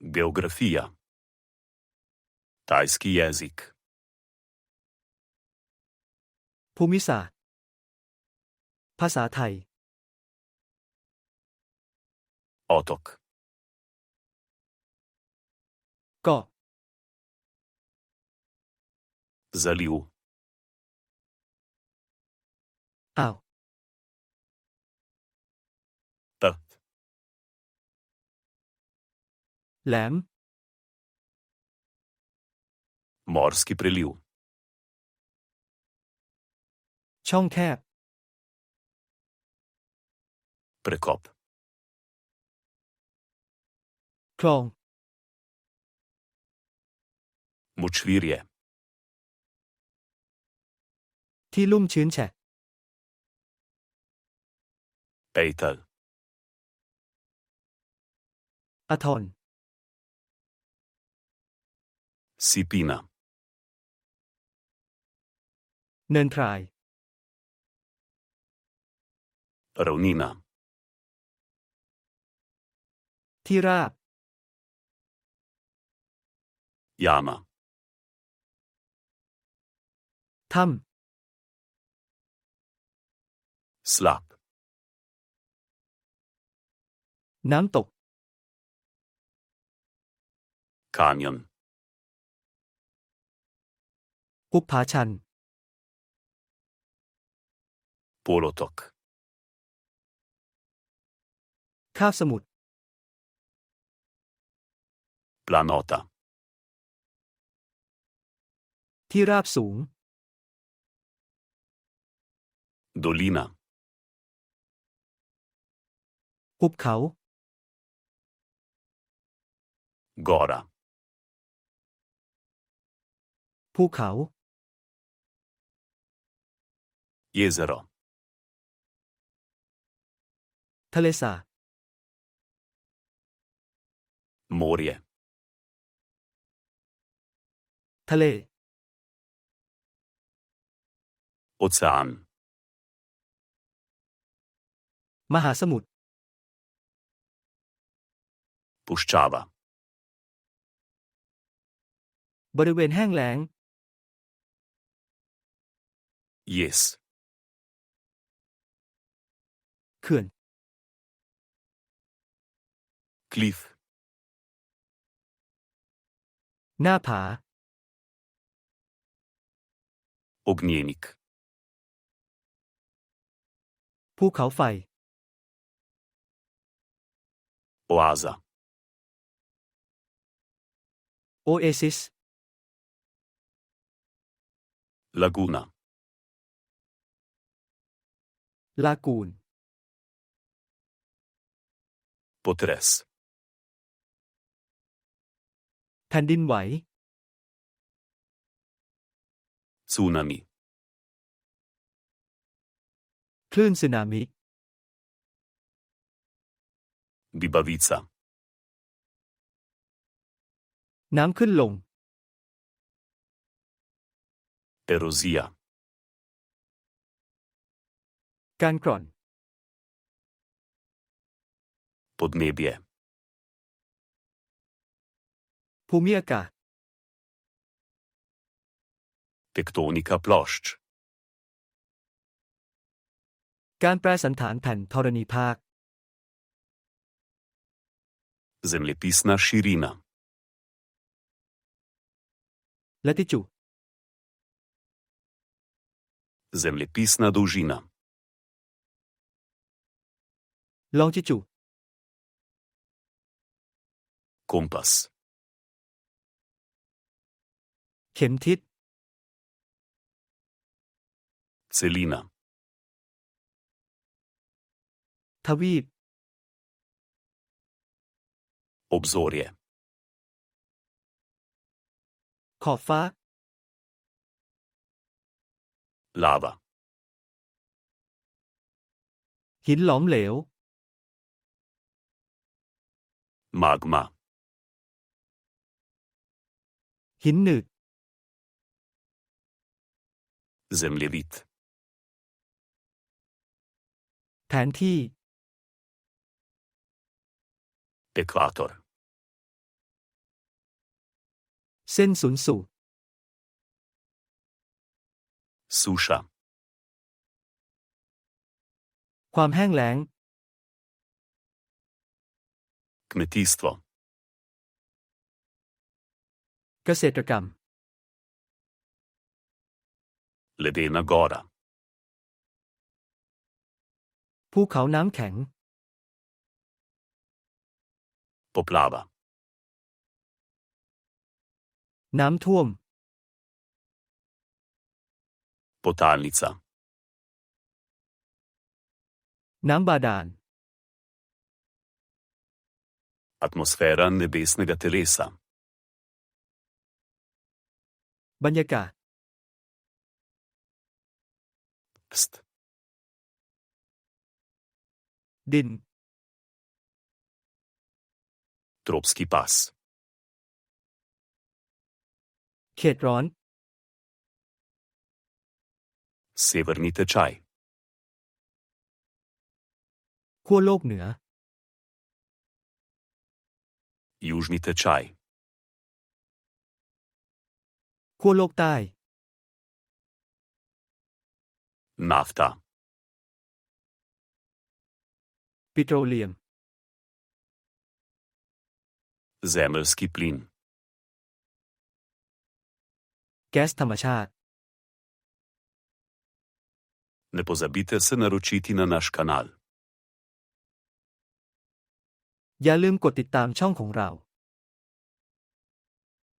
Geografija. Tajski jezik. ภูมิศาสตร์ ภาษาไทย Otok. เกาะ Zaliv. อ่าว Tat. แหลม Morski preliv. ช่องแคบ Prekop. คลอง Močvirje. ที่ลุ่มชื้นแฉะ Pejtel. อาทร Sipina. เนินทราย Ravnina. ที่ราบ Jama. ถ้ Slap. ำน้ำตก Kanjon. หุบผาชัน Polotok. คาบสมุทร Planota. ที่ราบสูง Dolina. หุบเขา Gora. ภูเขา Jezero. ทะเลสาบ Morje. ทะเล Ocean. มหาสมุทร Puščava. บริเวณแห้งแล้ง Jez. เขื่อน Klif. หน้าผา Ognjenik. ภูเขาไฟ Oaza. โอเอซิส Laguna. ลากูน Potres. แผ่นดินไหว Tsunami. คลื่นสึนามิ Bibavica. น้ำขึ้นลง Erozija. การกร่อน Podnebje. ภูมิอากาศ Tektonika plošč. การแปรสันฐานแผ่นธรณีภาค Zemljepisna širina. และติจู Zemljepisna dolžina. ล องจิจู Kompas. เข็มทิศ Celina. ทวีป Obzorje. ขอบฟ้าหินหนืด Lava. หินหลอมเหลว Magma. หินหนืด Zemljevid. zemljevid, แผนที่ Tektonika. Ekvator. เส้นศูนย์สูตร Suša. ความแห้งแล้ง Kmetijstvo. เกษตรกรรม Ledena gora. ภูเขาน้ำแข็ง Poplava. น้ำท่วม Potalnica. น้ำบาดาล Atmosfera nebesnega telesa. บรรยากาศ Pst. ดิน Tropski pas. เขตร้อน Severni tečaj. ขั้วโลกเหนือ Južni tečaj. ขั้วโลกใต้ Nafta. ปิโตรเลียม Zemeljski plin. แก๊สธรรมชาติ Ne pozabite se naročiti na naš kanal. อย่าลืมกดติดตามช่องของเรา